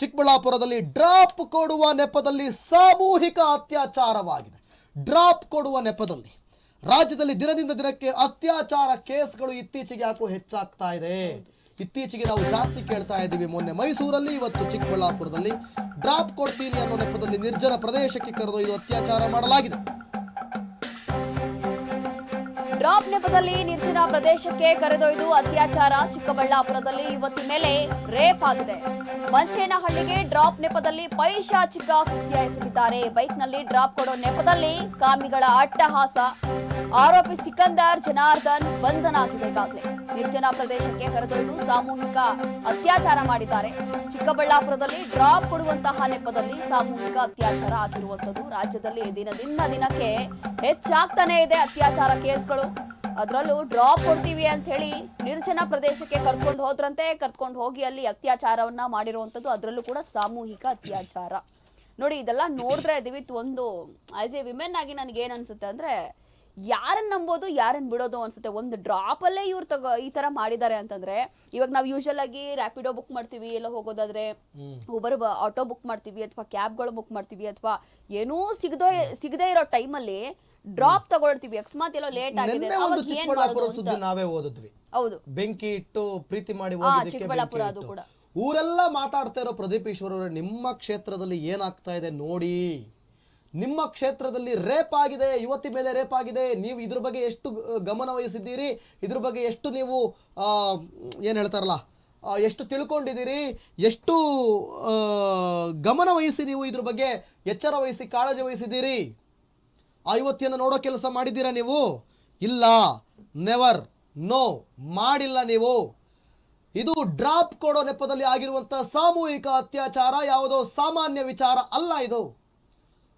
ಚಿಕ್ಕಬಳ್ಳಾಪುರದಲ್ಲಿ ಡ್ರಾಪ್ ಕೊಡುವ ನೆಪದಲ್ಲಿ ಸಾಮೂಹಿಕ ಅತ್ಯಾಚಾರವಾಗಿದೆ. ಡ್ರಾಪ್ ಕೊಡುವ ನೆಪದಲ್ಲಿ ರಾಜ್ಯದಲ್ಲಿ ದಿನದಿಂದ ದಿನಕ್ಕೆ ಅತ್ಯಾಚಾರ ಕೇಸ್ಗಳು ಇತ್ತೀಚೆಗೆ ಯಾಕೋ ಹೆಚ್ಚಾಗ್ತಾ ಇದೆ. ಇತ್ತೀಚೆಗೆ ನಾವು ಜಾಸ್ತಿ ಕೇಳ್ತಾ ಇದ್ದೀವಿ. ಮೊನ್ನೆ ಮೈಸೂರಲ್ಲಿ, ಇವತ್ತು ಚಿಕ್ಕಬಳ್ಳಾಪುರದಲ್ಲಿ ಡ್ರಾಪ್ ಕೊಡ್ತೀನಿ ಅನ್ನೋ ನೆಪದಲ್ಲಿ ನಿರ್ಜನ ಪ್ರದೇಶಕ್ಕೆ ಕರೆದೊಯ್ದು ಅತ್ಯಾಚಾರ ಮಾಡಲಾಗಿದೆ. ಡ್ರಾಪ್ ನೆಪದಲ್ಲಿ ನಿರ್ಜನ ಪ್ರದೇಶಕ್ಕೆ ಕರೆದೊಯ್ದು ಅತ್ಯಾಚಾರ ಚಿಕ್ಕಬಳ್ಳಾಪುರದಲ್ಲಿ ಇವತ್ತಿನ ಮೇಲೆ ರೇಪ್ ಆಗಿದೆ. ಮಂಚೇನಹಳ್ಳಿಗೆ ಡ್ರಾಪ್ ನೆಪದಲ್ಲಿ ಪೈಶಾಚಿಕ ಕೃತ್ಯ ಎಸಗಿದ್ದಾರೆ ಬೈಕ್ನಲ್ಲಿ ಡ್ರಾಪ್ ಕೊಡೋ ನೆಪದಲ್ಲಿ ಕಾಮಿಗಳ ಅಟ್ಟಹಾಸ. ಆರೋಪಿ ಸಿಕಂದರ್ ಜನಾರ್ದನ್ ಬಂಧನ ಆಗಿದೆ ನಿರ್ಜನ ಪ್ರದೇಶಕ್ಕೆ ಕರೆದೊಯ್ದು ಸಾಮೂಹಿಕ ಅತ್ಯಾಚಾರ ಮಾಡಿದ್ದಾರೆ. ಚಿಕ್ಕಬಳ್ಳಾಪುರದಲ್ಲಿ ಡ್ರಾಪ್ ಕೊಡುವಂತಹ ನೆಪದಲ್ಲಿ ಸಾಮೂಹಿಕ ಅತ್ಯಾಚಾರ ಆಗಿರುವಂತದ್ದು ರಾಜ್ಯದಲ್ಲಿ ದಿನದಿಂದ ದಿನಕ್ಕೆ ಹೆಚ್ಚಾಗ್ತಾನೆ ಇದೆ ಅತ್ಯಾಚಾರ ಕೇಸ್ಗಳು. ಅದರಲ್ಲೂ ಡ್ರಾಪ್ ಕೊಡ್ತೀವಿ ಅಂತ ಹೇಳಿ ನಿರ್ಜನ ಪ್ರದೇಶಕ್ಕೆ ಕರ್ಕೊಂಡು ಹೋದ್ರಂತೆ ಕರ್ಕೊಂಡು ಹೋಗಿ ಅಲ್ಲಿ ಅತ್ಯಾಚಾರವನ್ನ ಮಾಡಿರುವಂತದ್ದು ಅದರಲ್ಲೂ ಕೂಡ ಸಾಮೂಹಿಕ ಅತ್ಯಾಚಾರ. ನೋಡಿ ಇದೆಲ್ಲ ನೋಡಿದ್ರೆ ದಿವಿತ್ ಒಂದು ಆಸ್ ಎ ವಿಮೆನ್ ಆಗಿ ನನಗೆ ಏನ್ ಅನ್ಸುತ್ತೆ ಅಂದ್ರೆ ಯಾರನ್ನ ನಂಬೋದು ಯಾರನ್ನ ಬಿಡೋದು ಅನ್ಸುತ್ತೆ. ಒಂದು ಡ್ರಾಪ್ ಅಲ್ಲೇ ಇವ್ರು ತಗೋ ಈ ತರ ಮಾಡಿದ್ದಾರೆ ಅಂತಂದ್ರೆ ಇವಾಗ ನಾವು ಯೂಶಲ್ ಆಗಿ ರ್ಯಾಪಿಡೋ ಬುಕ್ ಮಾಡ್ತೀವಿ ಎಲ್ಲ ಹೋಗೋದಾದ್ರೆ ಒಬ್ಬರ ಆಟೋ ಬುಕ್ ಮಾಡ್ತೀವಿ ಅಥವಾ ಕ್ಯಾಬ್ಗಳು ಬುಕ್ ಮಾಡ್ತೀವಿ ಅಥವಾ ಏನೂ ಸಿಗದೋ ಸಿಗದೇ ಇರೋ ಟೈಮಲ್ಲಿ ಡ್ರಾಪ್ ತಗೊಳ್ತೀವಿ. ಅಕಸ್ಮಾತ್ ಎಲ್ಲೋ ಲೇಟ್ ಆಗಿದೆ. ನಿನ್ನೆ ಒಂದು ಅವಾಗ ಏನ್ ಚಿಕ್ಕಬಳ್ಳಾಪುರ ಮಾಡೋದು ಸುದ್ದಿ ಅಂತ ನಾವೇ ಓದಿದ್ವಿ. ಹೌದು. ಬೆಂಕಿ ಇಟ್ಟು ಪ್ರೀತಿ ಮಾಡಿ ಹೋಗಿದ್ದಕ್ಕೆ ಚಿಕ್ಕಬಳ್ಳಾಪುರ ಬೆಂಕಿ ಅದು ಇಟ್ಟು. ಕೂಡ. ಊರೆಲ್ಲ ಮಾತಾಡ್ತಾ ಇರೋ ಪ್ರದೀಪ್ ಈಶ್ವರ್ ಅವರೇ ನಿಮ್ಮ ಕ್ಷೇತ್ರದಲ್ಲಿ ಏನಾಗ್ತಾ ಇದೆ ನೋಡಿ. ನಿಮ್ಮ ಕ್ಷೇತ್ರದಲ್ಲಿ ರೇಪ್ ಆಗಿದೆ ಯುವತಿ ಮೇಲೆ ರೇಪ್ ಆಗಿದೆ. ನೀವು ಇದ್ರ ಬಗ್ಗೆ ಎಷ್ಟು ಗ- ಗಮನ ವಹಿಸಿದ್ದೀರಿ? ಇದ್ರ ಬಗ್ಗೆ ಎಷ್ಟು ನೀವು ಆ, ಏನ್ ಹೇಳ್ತಾರಲ್ಲ ಆ, ಎಷ್ಟು ತಿಳ್ಕೊಂಡಿದ್ದೀರಿ? ಎಷ್ಟು ಆ, ಗಮನ ವಹಿಸಿ ನೀವು ಇದ್ರ ಬಗ್ಗೆ ಎಚ್ಚರ ವಹಿಸಿ ಕಾಳಜಿ ವಹಿಸಿದ್ದೀರಿ? ಆ ಯುವತಿಯನ್ನು ನೋಡೋ ಕೆಲಸ ಮಾಡಿದ್ದೀರಾ ನೀವು? ಇಲ್ಲ. ನೆವರ್ ನೋ ಮಾಡಿಲ್ಲ ನೀವು. ಇದು ಡ್ರಾಪ್ ಕೊಡೋ ನೆಪದಲ್ಲಿ ಆಗಿರುವಂತಹ ಸಾಮೂಹಿಕ ಅತ್ಯಾಚಾರ ಯಾವುದೋ ಸಾಮಾನ್ಯ ವಿಚಾರ ಅಲ್ಲ ಇದು.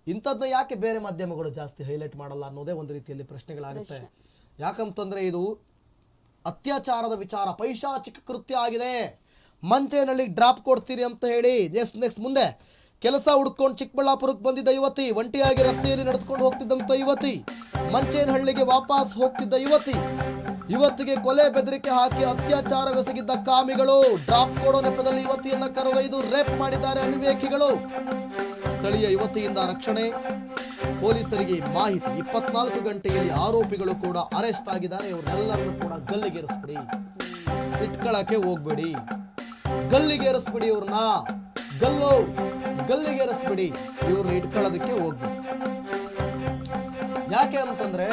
ಇಂಥದ್ದನ್ನ ಯಾಕೆ ಬೇರೆ ಮಾಧ್ಯಮಗಳು ಜಾಸ್ತಿ ಹೈಲೈಟ್ ಮಾಡಲ್ಲ ಅನ್ನೋದೇ ಒಂದು ರೀತಿಯಲ್ಲಿ ಪ್ರಶ್ನೆಗಳಾಗುತ್ತೆ. ಯಾಕಂತಂದ್ರೆ ಇದು ಅತ್ಯಾಚಾರದ ವಿಚಾರ ಪೈಶಾಚಿಕ ಕೃತ್ಯ ಆಗಿದೆ. ಮಂಚೇನಲ್ಲಿ ಡ್ರಾಪ್ ಕೊಡ್ತೀರಿ ಅಂತ ಹೇಳಿ. ಎಸ್ ನೆಕ್ಸ್ಟ್ ಮುಂದೆ. ಕೆಲಸ ಹುಡ್ಕೊಂಡು ಚಿಕ್ಕಬಳ್ಳಾಪುರಕ್ಕೆ ಬಂದಿದ್ದ ಯುವತಿ, ಒಂಟಿಯಾಗಿ ರಸ್ತೆಯಲ್ಲಿ ನಡೆದುಕೊಂಡು ಹೋಗ್ತಿದ್ದಂಥ ಯುವತಿ, ಮಂಚೇನಹಳ್ಳಿಗೆ ವಾಪಸ್ ಹೋಗ್ತಿದ್ದ ಯುವತಿ. ಯುವತಿಗೆ ಕೊಲೆ ಬೆದರಿಕೆ ಹಾಕಿ ಅತ್ಯಾಚಾರವೆಸಗಿದ್ದ ಕಾಮಿಗಳು. ಡ್ರಾಪ್ ಕೊಡೋ ನೆಪದಲ್ಲಿ ಯುವತಿಯನ್ನ ಕರೆದೊಯ್ದು ರೇಪ್ ಮಾಡಿದ್ದಾರೆ ಅವಿವೇಕಿಗಳು. ಸ್ಥಳೀಯ ಯುವತಿಯಿಂದ ರಕ್ಷಣೆ. ಪೊಲೀಸರಿಗೆ ಮಾಹಿತಿ. ಇಪ್ಪತ್ನಾಲ್ಕು ಗಂಟೆಯಲ್ಲಿ ಆರೋಪಿಗಳು ಕೂಡ ಅರೆಸ್ಟ್ ಆಗಿದ್ದಾರೆ. ಇವರೆಲ್ಲರನ್ನು ಕೂಡ ಗಲ್ಲಿಗೇರಿಸ್ಬಿಡಿ ಇಟ್ಕೊಳಕ್ಕೆ ಹೋಗ್ಬೇಡಿ. ಗಲ್ಲಿಗೇರಿಸ್ಬಿಡಿ ಇವ್ರನ್ನ. ಗಲ್ಲು. ಗಲ್ಲಿಗೇರಿಸ್ಬಿಡಿ ಇವ್ರನ್ನ ಇಟ್ಕೊಳ್ಳೋದಕ್ಕೆ ಹೋಗ್ಬಿಡಿ. ಯಾಕೆ ಅಂತಂದ್ರೆ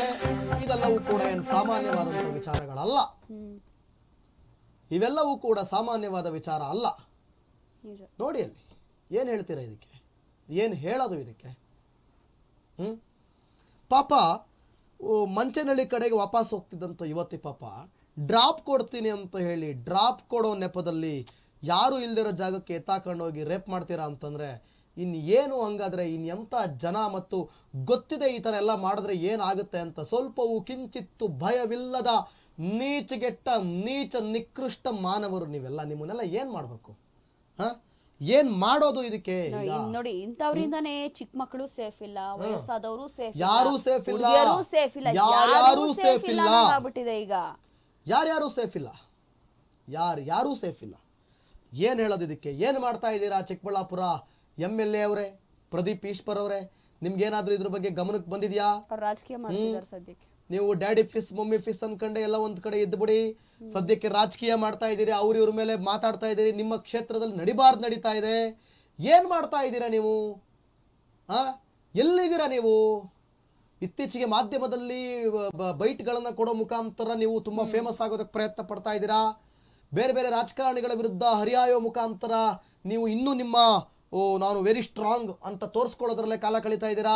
ಇದೆಲ್ಲವೂ ಕೂಡ ಏನು ಸಾಮಾನ್ಯವಾದಂಥ ವಿಚಾರಗಳಲ್ಲ. ಇವೆಲ್ಲವೂ ಕೂಡ ಸಾಮಾನ್ಯವಾದ ವಿಚಾರ ಅಲ್ಲ. ನೋಡಿ ಅಲ್ಲಿ ಏನು ಹೇಳ್ತೀರಾ ಇದಕ್ಕೆ? ಏನು ಹೇಳೋದು ಇದಕ್ಕೆ? ಹ್ಞೂ ಪಾಪ ಓ, ಮಂಚನಹಳ್ಳಿ ಕಡೆಗೆ ವಾಪಸ್ ಹೋಗ್ತಿದ್ದಂಥ ಯುವತಿ ಪಾಪ ಡ್ರಾಪ್ ಕೊಡ್ತೀನಿ ಅಂತ ಹೇಳಿ ಡ್ರಾಪ್ ಕೊಡೋ ನೆಪದಲ್ಲಿ ಯಾರು ಇಲ್ದಿರೋ ಜಾಗಕ್ಕೆ ಎತ್ತಾಕೊಂಡೋಗಿ ರೇಪ್ ಮಾಡ್ತೀರಾ ಅಂತಂದರೆ ಇನ್ನು ಏನು ಹಂಗಾದ್ರೆ ಇನ್ನು ಎಂಥ ಜನ ಮತ್ತು ಗೊತ್ತಿದೆ ಈ ಥರ ಎಲ್ಲ ಮಾಡಿದ್ರೆ ಏನಾಗುತ್ತೆ ಅಂತ ಸ್ವಲ್ಪವೂ ಕಿಂಚಿತ್ತು ಭಯವಿಲ್ಲದ ನೀಚಗೆಟ್ಟ ನೀಚ ನಿಕೃಷ್ಟ ಮಾನವರು ನೀವೆಲ್ಲ. ನಿಮ್ಮನ್ನೆಲ್ಲ ಏನು ಮಾಡಬೇಕು? ಹಾಂ? ಏನ್ ಮಾಡೋದು ಇದಕ್ಕೆ ನೋಡಿ ಇಂಥವ್ರಿಂದಾನೇ ಚಿಕ್ಕ ಮಕ್ಕಳು ಸೇಫ್ ಇಲ್ಲ ವಯಸ್ಸಾದವರು ಸೇಫ್ ಯಾರು ಸೇಫ್ ಇಲ್ಲ. ಸೇಫ್ ಇಲ್ಲ ಯಾರು ಯಾರೂ ಸೇಫ್ ಇಲ್ಲ ಇಲ್ಲ. ಆಗ್ಬಿಟ್ಟಿದೆ ಈಗ. ಯಾರ್ಯಾರು ಸೇಫ್ ಇಲ್ಲ? ಯಾರು ಯಾರು ಸೇಫ್ ಇಲ್ಲ? ಏನು ಹೇಳೋದು ಇದಕ್ಕೆ? ಏನು ಮಾಡ್ತಾ ಇದ್ದೀರಾ ಚಿಕ್ಕಬಳ್ಳಾಪುರ? ಎಂ ಎಲ್ ಎ ಅವರೇ ಪ್ರದೀಪ್ ಈಶ್ವರ್ ಅವರೇ ನಿಮ್ಗೇನಾದ್ರೂ ಇದ್ರ ಬಗ್ಗೆ ಗಮನಕ್ಕೆ ಬಂದಿದ್ಯಾ? ರಾಜಕೀಯ ಮಾಡ್ತಿದ್ದಾರೆ ಸದ್ಯಕ್ಕೆ. ನೀವು ಡ್ಯಾಡಿ ಫಿಸ್ ಮಮ್ಮಿ ಫಿಸ್ ಅನ್ಕಂಡೆ ಎಲ್ಲ ಒಂದ್ ಕಡೆ ಇದ್ಬಿಡಿ ಸದ್ಯಕ್ಕೆ ರಾಜಕೀಯ ಮಾಡ್ತಾ ಇದ್ದೀರಿ ಅವ್ರ ಇವ್ರ ಮೇಲೆ ಮಾತಾಡ್ತಾ ಇದ್ದೀರಿ ನಿಮ್ಮ ಕ್ಷೇತ್ರದಲ್ಲಿ ನಡಿಬಾರ್ದು ನಡೀತಾ ಇದೆ. ಏನು ಮಾಡ್ತಾ ಇದ್ದೀರಾ ನೀವು? ಆ? ಎಲ್ಲಿದ್ದೀರಾ ನೀವು? ಇತ್ತೀಚೆಗೆ ಮಾಧ್ಯಮದಲ್ಲಿ ಬೈಟ್ಗಳನ್ನು ಕೊಡೋ ಮುಖಾಂತರ ನೀವು ತುಂಬ ಫೇಮಸ್ ಆಗೋದಕ್ಕೆ ಪ್ರಯತ್ನ ಪಡ್ತಾ ಇದ್ದೀರಾ? ಬೇರೆ ಬೇರೆ ರಾಜಕಾರಣಿಗಳ ವಿರುದ್ಧ ಹರಿಯಾಯೋ ಮುಖಾಂತರ ನೀವು ಇನ್ನೂ ನಿಮ್ಮ ಓ ನಾನು ವೆರಿ ಸ್ಟ್ರಾಂಗ್ ಅಂತ ತೋರಿಸ್ಕೊಳ್ಳೋದ್ರಲ್ಲೇ ಕಾಲ ಕಳೀತಾ ಇದ್ದೀರಾ?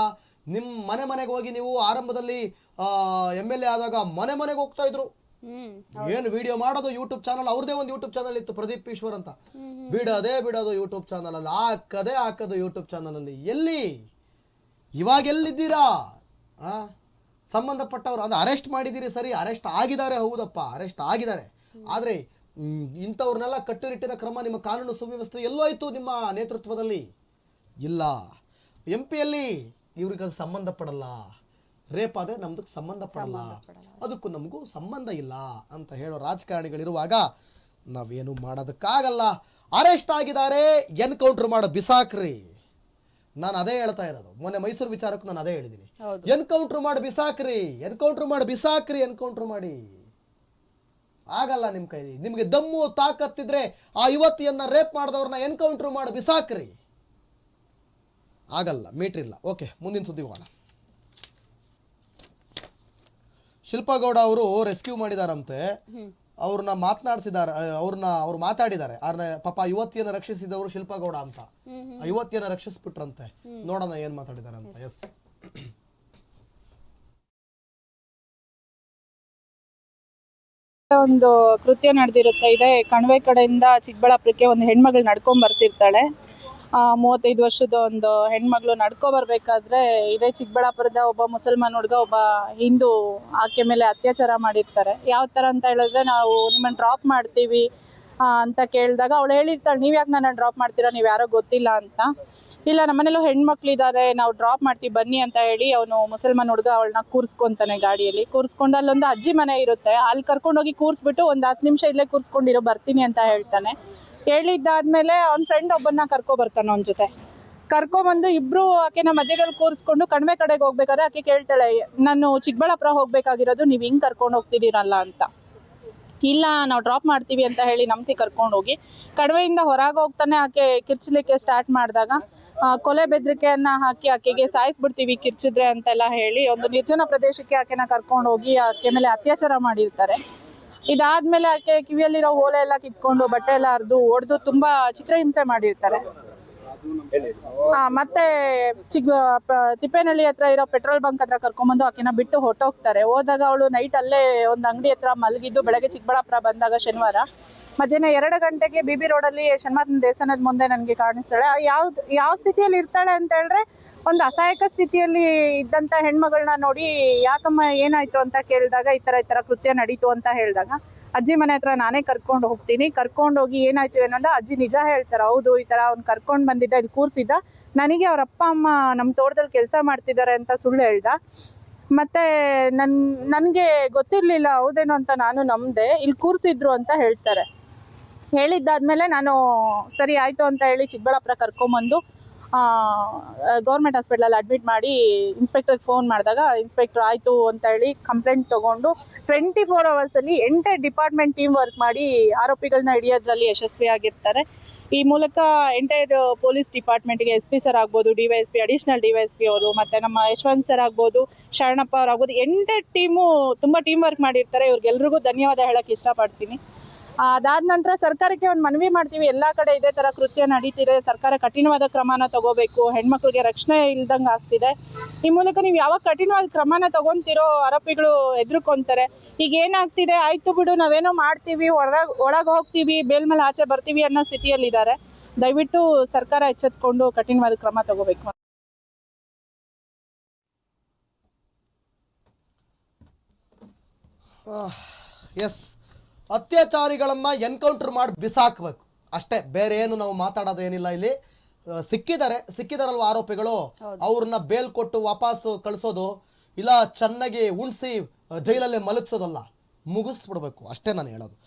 ನಿಮ್ಮ ಮನೆ ಮನೆಗೆ ಹೋಗಿ ನೀವು ಆರಂಭದಲ್ಲಿ ಎಂ ಎಲ್ ಎ ಆದಾಗ ಮನೆ ಮನೆಗೆ ಹೋಗ್ತಾ ಇದ್ರು. ಏನು ವಿಡಿಯೋ ಮಾಡೋದು ಯೂಟ್ಯೂಬ್ ಚಾನಲ್ ಅವ್ರದೇ ಒಂದು ಯೂಟ್ಯೂಬ್ ಚಾನಲ್ ಇತ್ತು ಪ್ರದೀಪ್ ಈಶ್ವರ್ ಅಂತ. ಬಿಡೋದೇ ಬಿಡೋದು ಯೂಟ್ಯೂಬ್ ಚಾನಲ್ ಅಲ್ಲಿ ಹಾಕದೇ ಹಾಕೋದು ಯೂಟ್ಯೂಬ್ ಚಾನಲ್ ಅಲ್ಲಿ. ಎಲ್ಲಿ? ಇವಾಗ ಎಲ್ಲಿದ್ದೀರಾ? ಸಂಬಂಧಪಟ್ಟವರು ಅದು ಅರೆಸ್ಟ್ ಮಾಡಿದ್ದೀರಿ ಸರಿ ಅರೆಸ್ಟ್ ಆಗಿದ್ದಾರೆ ಹೌದಪ್ಪ ಅರೆಸ್ಟ್ ಆಗಿದ್ದಾರೆ. ಆದರೆ ಇಂಥವ್ರನ್ನೆಲ್ಲ ಕಟ್ಟುನಿಟ್ಟಿನ ಕ್ರಮ ನಿಮ್ಮ ಕಾನೂನು ಸುವ್ಯವಸ್ಥೆ ಎಲ್ಲೋಯ್ತು ನಿಮ್ಮ ನೇತೃತ್ವದಲ್ಲಿ? ಇಲ್ಲ. ಎಂ ಪಿಯಲ್ಲಿ ಇವ್ರಿಗೆ ಅದು ಸಂಬಂಧಪಡಲ್ಲ ರೇಪ್ ಆದರೆ ನಮ್ದಕ್ಕೆ ಸಂಬಂಧಪಡಲ್ಲ ಅದಕ್ಕೂ ನಮಗೂ ಸಂಬಂಧ ಇಲ್ಲ ಅಂತ ಹೇಳೋ ರಾಜಕಾರಣಿಗಳಿರುವಾಗ ನಾವೇನು ಮಾಡೋದಕ್ಕಾಗಲ್ಲ. ಅರೆಸ್ಟ್ ಆಗಿದ್ದಾರೆ ಎನ್ಕೌಂಟರ್ ಮಾಡೋ ಬಿಸಾಕ್ರಿ. ನಾನು ಅದೇ ಹೇಳ್ತಾ ಇರೋದು. ಮೊನ್ನೆ ಮೈಸೂರು ವಿಚಾರಕ್ಕೂ ನಾನು ಅದೇ ಹೇಳಿದ್ದೀನಿ. ಎನ್ಕೌಂಟರ್ ಮಾಡಿ ಬಿಸಾಕ್ರಿ ಎನ್ಕೌಂಟರ್ ಮಾಡಿ ಬಿಸಾಕ್ರಿ ಎನ್ಕೌಂಟರ್ ಮಾಡಿ. ಆಗಲ್ಲ ನಿಮ್ಮ ಕೈಲಿ. ನಿಮಗೆ ದಮ್ಮು ತಾಕತ್ತಿದ್ರೆ ಆ ಯುವತಿಯನ್ನು ರೇಪ್ ಮಾಡಿದವ್ರನ್ನ ಎನ್ಕೌಂಟರ್ ಮಾಡಿ ಬಿಸಾಕ್ರಿ. ಆಗಲ್ಲ ಮೀಟ್ರ್ ಇಲ್ಲ. ಓಕೆ ಮುಂದಿನ ಸುದ್ದಿ ಹೋಗೋಣ. ಶಿಲ್ಪಗೌಡ ಅವರು ರೆಸ್ಕ್ಯೂ ಮಾಡಿದಾರಂತೆ. ಅವ್ರನ್ನ ಮಾತನಾಡಿಸಿದ್ದಾರೆ ಅವ್ರನ್ನ ಅವ್ರು ಮಾತಾಡಿದ್ದಾರೆ ಪಾಪ ಯುವತಿಯನ್ನು ರಕ್ಷಿಸಿದವರು ಶಿಲ್ಪಗೌಡ ಅಂತ. ಆ ಯುವತಿಯನ್ನ ರಕ್ಷಿಸ್ಬಿಟ್ರಂತೆ. ನೋಡೋಣ ಏನ್ ಮಾತಾಡಿದ್ದಾರೆ ಅಂತ ಎಸ್ ಒಂದು ಕೃತ್ಯ ನಡೆದಿರುತ್ತೆ. ಇದೆ ಕಣ್ವೆ ಕಡೆಯಿಂದ ಚಿಕ್ಕಬಳ್ಳಾಪುರಕ್ಕೆ ಒಂದು ಹೆಣ್ಮಗಳು ನಡ್ಕೊಂಡ್ ಬರ್ತಿರ್ತಾಳೆ. ಮೂವತ್ತೈದು ವರ್ಷದ ಒಂದು ಹೆಣ್ಮಗಳು ನಡ್ಕೊ ಬರ್ಬೇಕಾದ್ರೆ ಇದೇ ಚಿಕ್ಕಬಳ್ಳಾಪುರದ ಒಬ್ಬ ಮುಸಲ್ಮಾನ್ ಹುಡುಗ, ಒಬ್ಬ ಹಿಂದೂ ಆಕೆ ಮೇಲೆ ಅತ್ಯಾಚಾರ ಮಾಡಿರ್ತಾರೆ. ಯಾವ ಥರ ಅಂತ ಹೇಳಿದ್ರೆ ನಾವು ನಿಮ್ಮನ್ನು ಡ್ರಾಪ್ ಮಾಡ್ತೀವಿ. ಅಂತ ಕೇಳಿದಾಗ ಅವಳು ಹೇಳಿರ್ತಾಳೆ, ನೀವು ಯಾಕೆ ನನ್ನ ಡ್ರಾಪ್ ಮಾಡ್ತೀರಾ? ನೀವು ಯಾರೋ ಗೊತ್ತಿಲ್ಲ ಅಂತ. ಇಲ್ಲ ನಮ್ಮನೇಲೂ ಹೆಣ್ಮಕ್ಳಿದ್ದಾರೆ ನಾವು ಡ್ರಾಪ್ ಮಾಡ್ತೀವಿ, ಬನ್ನಿ ಅಂತ ಹೇಳಿ ಅವನು ಮುಸಲ್ಮಾನ್ ಹುಡುಗ ಅವಳನ್ನ ಕೂರಿಸ್ಕೊಂತಾನೆ ಗಾಡಿಯಲ್ಲಿ. ಕೂರಿಸ್ಕೊಂಡು ಅಲ್ಲೊಂದು ಅಜ್ಜಿ ಮನೆ ಇರುತ್ತೆ, ಅಲ್ಲಿ ಕರ್ಕೊಂಡೋಗಿ ಕೂರಿಸ್ಬಿಟ್ಟು ಒಂದು ಹತ್ತು ನಿಮಿಷ ಇಲ್ಲೇ ಕೂರಿಸ್ಕೊಂಡಿರೋ, ಬರ್ತೀನಿ ಅಂತ ಹೇಳ್ತಾನೆ. ಹೇಳಿದ್ದಾದ್ಮೇಲೆ ಅವ್ನ ಫ್ರೆಂಡ್ ಒಬ್ಬನ್ನ ಕರ್ಕೊ ಬರ್ತಾನೆ ಅವನ ಜೊತೆ. ಕರ್ಕೊಂಬಂದು ಇಬ್ರು ಆಕೆನ ಮಧ್ಯದಲ್ಲಿ ಕೂರಿಸ್ಕೊಂಡು ಕಣ್ಮೆ ಕಡೆಗೆ ಹೋಗ್ಬೇಕಾದ್ರೆ ಆಕೆ ಕೇಳ್ತಾಳೆ, ನಾನು ಚಿಕ್ಕಬಳ್ಳಾಪುರ ಹೋಗ್ಬೇಕಾಗಿರೋದು, ನೀವು ಹಿಂಗೆ ಕರ್ಕೊಂಡು ಹೋಗ್ತಿದ್ದೀರಲ್ಲ ಅಂತ. ಇಲ್ಲ, ನಾವು ಡ್ರಾಪ್ ಮಾಡ್ತೀವಿ ಅಂತ ಹೇಳಿ ನಮ್ಸಿ ಕರ್ಕೊಂಡು ಹೋಗಿ. ಕಡವೆಯಿಂದ ಹೊರಗೆ ಹೋಗ್ತಾನೆ ಆಕೆ ಕಿರ್ಚಲಿಕ್ಕೆ ಸ್ಟಾರ್ಟ್ ಮಾಡಿದಾಗ ಕೊಲೆ ಬೆದರಿಕೆಯನ್ನ ಹಾಕಿ ಆಕೆಗೆ ಸಾಯಿಸ್ಬಿಡ್ತೀವಿ ಕಿರ್ಚಿದ್ರೆ ಅಂತೆಲ್ಲ ಹೇಳಿ ಒಂದು ನಿರ್ಜನ ಪ್ರದೇಶಕ್ಕೆ ಆಕೆನ ಕರ್ಕೊಂಡು ಹೋಗಿ ಆಕೆ ಮೇಲೆ ಅತ್ಯಾಚಾರ ಮಾಡಿರ್ತಾರೆ. ಇದಾದ್ಮೇಲೆ ಆಕೆ ಕಿವಿಯಲ್ಲಿರೋ ಓಲೆ ಎಲ್ಲ ಕಿತ್ಕೊಂಡು ಬಟ್ಟೆ ಎಲ್ಲ ಹರಿದು ಒಡೆದು ತುಂಬಾ ಚಿತ್ರಹಿಂಸೆ ಮಾಡಿರ್ತಾರೆ. ಮತ್ತೆ ಚಿಕ್ಕ ತಿಪ್ಪೇನಹಳ್ಳಿ ಹತ್ರ ಇರೋ ಪೆಟ್ರೋಲ್ ಬಂಕ್ ಹತ್ರ ಕರ್ಕೊಂಬಂದು ಆಕಿನ ಬಿಟ್ಟು ಹೊಟ್ಟೋಗ್ತಾರೆ ಹೋದಾಗ ಅವಳು ನೈಟ್ ಅಲ್ಲೇ ಒಂದು ಅಂಗಡಿ ಹತ್ರ ಮಲಗಿದ್ದು, ಬೆಳಗ್ಗೆ ಚಿಕ್ಕಬಳ್ಳಾಪುರ ಬಂದಾಗ ಶನಿವಾರ. ಮಧ್ಯಾಹ್ನ ಎರಡು ಗಂಟೆಗೆ ಬಿ ಬಿ ರೋಡಲ್ಲಿ ಶನಿವಾರನ ದೇವಸ್ಥಾನದ ಮುಂದೆ ನನಗೆ ಕಾಣಿಸ್ತಾಳೆ. ಯಾವ್ದು, ಯಾವ ಯಾವ ಸ್ಥಿತಿಯಲ್ಲಿ ಇರ್ತಾಳೆ ಅಂತ ಹೇಳಿದ್ರೆ ಒಂದು ಅಸಹಾಯಕ ಸ್ಥಿತಿಯಲ್ಲಿ ಇದ್ದಂಥ ಹೆಣ್ಮಗಳನ್ನ ನೋಡಿ, ಯಾಕಮ್ಮ ಏನಾಯ್ತು ಅಂತ ಕೇಳಿದಾಗ ಈ ಥರ ಈ ಥರ ಕೃತ್ಯ ನಡೀತು ಅಂತ ಹೇಳಿದಾಗ ಅಜ್ಜಿ ಮನೆ ಹತ್ರ ನಾನೇ ಕರ್ಕೊಂಡು ಹೋಗ್ತೀನಿ. ಕರ್ಕೊಂಡು ಹೋಗಿ ಏನಾಯ್ತು ಏನಂದ ಅಜ್ಜಿ ನಿಜ ಹೇಳ್ತಾರೆ, ಹೌದು, ಈ ಥರ ಅವ್ನು ಕರ್ಕೊಂಡು ಬಂದಿದ್ದ, ಇಲ್ಲಿ ಕೂರಿಸಿದ್ದ. ನನಗೆ ಅವ್ರ ಅಪ್ಪ, ಅಮ್ಮ ನಮ್ಮ ತೋಟದಲ್ಲಿ ಕೆಲಸ ಮಾಡ್ತಿದ್ದಾರೆ ಅಂತ ಸುಳ್ಳು ಹೇಳ್ದ. ಮತ್ತೆ ನನ್, ನನಗೆ ಗೊತ್ತಿರಲಿಲ್ಲ, ಹೌದೇನೋ ಅಂತ ನಾನು ನಂಬಿದೆ, ಇಲ್ಲಿ ಕೂರಿಸಿದ್ರು ಅಂತ ಹೇಳ್ತಾರೆ. ಹೇಳಿದ್ದಾದ್ಮೇಲೆ ನಾನು, ಸರಿ, ಆಯಿತು ಅಂತ ಹೇಳಿ ಚಿಕ್ಕಬಳ್ಳಾಪುರ ಕರ್ಕೊಂಬಂದು ಗೌರ್ಮೆಂಟ್ ಹಾಸ್ಪಿಟ್ಲಲ್ಲಿ ಅಡ್ಮಿಟ್ ಮಾಡಿ ಇನ್ಸ್ಪೆಕ್ಟರ್ಗೆ ಫೋನ್ ಮಾಡಿದಾಗ ಇನ್ಸ್ಪೆಕ್ಟರ್ ಆಯಿತು ಅಂತ ಹೇಳಿ ಕಂಪ್ಲೇಂಟ್ ತೊಗೊಂಡು ಟ್ವೆಂಟಿ ಫೋರ್ ಅವರ್ಸಲ್ಲಿ ಎಂಟೈರ್ ಡಿಪಾರ್ಟ್ಮೆಂಟ್ ಟೀಮ್ ವರ್ಕ್ ಮಾಡಿ ಆರೋಪಿಗಳನ್ನ ಹಿಡಿಯೋದ್ರಲ್ಲಿ ಯಶಸ್ವಿಯಾಗಿರ್ತಾರೆ. ಈ ಮೂಲಕ ಎಂಟೈರ್ ಪೊಲೀಸ್ ಡಿಪಾರ್ಟ್ಮೆಂಟ್ಗೆ ಎಸ್ ಪಿ ಸರ್ ಆಗ್ಬೋದು D P additional D P ಅವರು, ಮತ್ತು ನಮ್ಮ ಯಶವಂತ್ ಸರ್ ಆಗ್ಬೋದು, ಶರಣಪ್ಪ ಅವ್ರು ಆಗ್ಬೋದು ಎಂಟೈರ್ ಟೀಮು ತುಂಬ ಟೀಮ್ ವರ್ಕ್ ಮಾಡಿರ್ತಾರೆ. ಇವ್ರಿಗೆಲ್ರಿಗೂ ಧನ್ಯವಾದ ಹೇಳೋಕ್ಕೆ ಇಷ್ಟಪಡ್ತೀನಿ. ಅದಾದ ನಂತರ ಸರ್ಕಾರಕ್ಕೆ ಒಂದು ಮನವಿ ಮಾಡ್ತೀವಿ. ಎಲ್ಲ ಕಡೆ ಇದೇ ಥರ ಕೃತ್ಯ ನಡೀತಿದೆ. ಸರ್ಕಾರ ಕಠಿಣವಾದ ಕ್ರಮನ ತಗೋಬೇಕು. ಹೆಣ್ಮಕ್ಳಿಗೆ ರಕ್ಷಣೆ ಇಲ್ದಂಗೆ ಆಗ್ತಿದೆ. ಈ ಮೂಲಕ ನೀವು ಯಾವಾಗ ಕಠಿಣವಾದ ಕ್ರಮನ ತಗೊಂತಿರೋ ಆರೋಪಿಗಳು ಎದುರುಕೊಂತಾರೆ ಈಗ ಏನಾಗ್ತಿದೆ? ಆಯ್ತು ಬಿಡು, ನಾವೇನೋ ಮಾಡ್ತೀವಿ ಹೊರಗೆ ಒಳಗೆ ಹೋಗ್ತೀವಿ, ಬೇಲ್ ಮೇಲೆ ಆಚೆ ಬರ್ತೀವಿ ಅನ್ನೋ ಸ್ಥಿತಿಯಲ್ಲಿದ್ದಾರೆ. ದಯವಿಟ್ಟು ಸರ್ಕಾರ ಎಚ್ಚೆತ್ಕೊಂಡು ಕಠಿಣವಾದ ಕ್ರಮ ತಗೋಬೇಕು. ಎಸ್. ಅತ್ಯಾಚಾರಿಗಳನ್ನ ಎನ್ಕೌಂಟರ್ ಮಾಡಿ ಬಿಸಾಕಬೇಕು. ಅಷ್ಟೇ ಬೇರೆ ಏನು ನಾವು ಮಾತಾಡೋದೇನಿಲ್ಲ ಇಲ್ಲಿ. ಆ, ಸಿಕ್ಕಿದ್ದಾರೆ ಸಿಕ್ಕಿದಾರಲ್ವ ಆರೋಪಿಗಳು? ಅವ್ರನ್ನ ಬೇಲ್ ಕೊಟ್ಟು ವಾಪಸ್ಸು ಕಳಿಸೋದು ಇಲ್ಲ ಚೆನ್ನಾಗಿ ಉಣಿಸಿ ಜೈಲಲ್ಲೇ ಮಲಗಿಸೋದಲ್ಲ. ಮುಗಿಸ್ಬಿಡ್ಬೇಕು. ಅಷ್ಟೇ ನಾನು ಹೇಳೋದು.